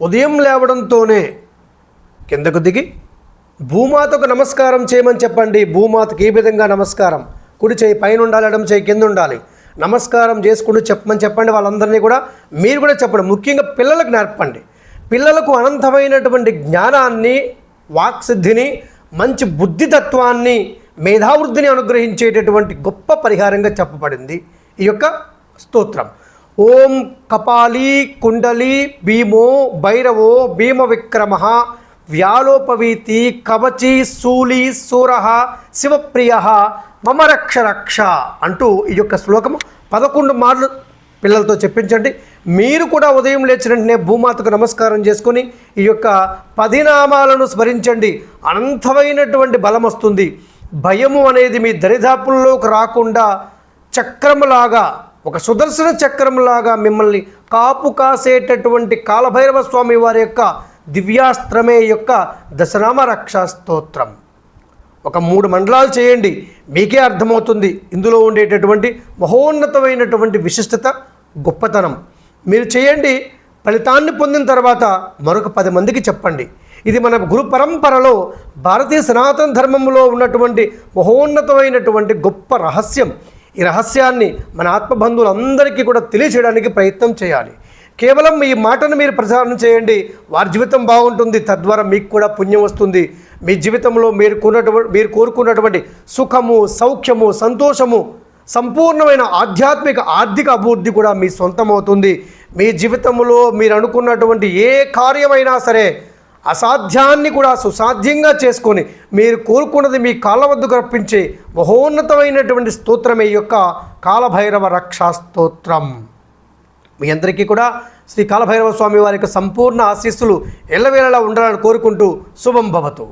ఉదయం లేవడంతోనే కిందకు దిగి భూమాతకు నమస్కారం చేయమని చెప్పండి. భూమాతకు ఏ విధంగా నమస్కారం? కుడి చేయి పైన ఉండాలి ఎడమ చేయి కింద ఉండాలి నమస్కారం చేసుకుంటూ చెప్పమని చెప్పండి. వాళ్ళందరినీ కూడా మీరు కూడా చెప్పండి. ముఖ్యంగా పిల్లలకు నేర్పండి. పిల్లలకు అనంతమైనటువంటి జ్ఞానాన్ని వాక్సిద్ధిని మంచి బుద్ధితత్వాన్ని మేధావృద్ధిని అనుగ్రహించేటటువంటి గొప్ప పరిహారంగా చెప్పబడింది. ఈ యొక్క స్తోత్రం. ఓం కపాలి కుండలి భీమో భైరవో భీమ విక్రమ వ్యాలోపవీతి కవచి శూలి సూర శివప్రియ మమ రక్ష రక్ష అంటూ ఈ యొక్క శ్లోకము పదకొండు మార్లు పిల్లలతో చెప్పించండి. మీరు కూడా ఉదయం లేచిన వెంటనే భూమాతకు నమస్కారం చేసుకొని ఈ యొక్క పదినామాలను స్మరించండి. అనంతమైనటువంటి బలం వస్తుంది. భయము అనేది మీ దరిదాపుల్లోకి రాకుండా చక్రములాగా ఒక సుదర్శన చక్రంలాగా మిమ్మల్ని కాపు కాసేటటువంటి కాలభైరవ స్వామి వారి యొక్క దివ్యాస్త్రమే యొక్క దశనామ రక్షా స్తోత్రం. ఒక మూడు మండలాలు చేయండి మీకే అర్థమవుతుంది. ఇందులో ఉండేటటువంటి మహోన్నతమైనటువంటి విశిష్టత గొప్పతనం. మీరు చేయండి ఫలితాన్ని పొందిన తర్వాత మరొక పది మందికి చెప్పండి. ఇది మన గురు పరంపరలో భారతీయ సనాతన ధర్మంలో ఉన్నటువంటి మహోన్నతమైనటువంటి గొప్ప రహస్యం. ఈ రహస్యాన్ని మన ఆత్మబంధువులందరికీ కూడా తెలియచేయడానికి ప్రయత్నం చేయాలి. కేవలం ఈ మాటను మీరు ప్రచారం చేయండి వారి జీవితం బాగుంటుంది తద్వారా మీకు కూడా పుణ్యం వస్తుంది. మీ జీవితంలో మీరు కోరినటువంటి మీరు కోరుకున్నటువంటి సుఖము సౌఖ్యము సంతోషము సంపూర్ణమైన ఆధ్యాత్మిక ఆర్థిక అభివృద్ధి కూడా మీ సొంతమవుతుంది. మీ జీవితంలో మీరు అనుకున్నటువంటి ఏ కార్యమైనా సరే అసాధ్యాన్ని కూడా సుసాధ్యంగా చేసుకొని మీరు కోరుకున్నది మీ కాళ్ళ వద్దకు రప్పించే మహోన్నతమైనటువంటి స్తోత్రమే ఈ యొక్క కాలభైరవ రక్షా స్తోత్రం. మీ అందరికీ కూడా శ్రీ కాలభైరవ స్వామి వారి యొక్క సంపూర్ణ ఆశీస్సులు ఎల్లవేళలా ఉండాలని కోరుకుంటూ శుభం భవతు.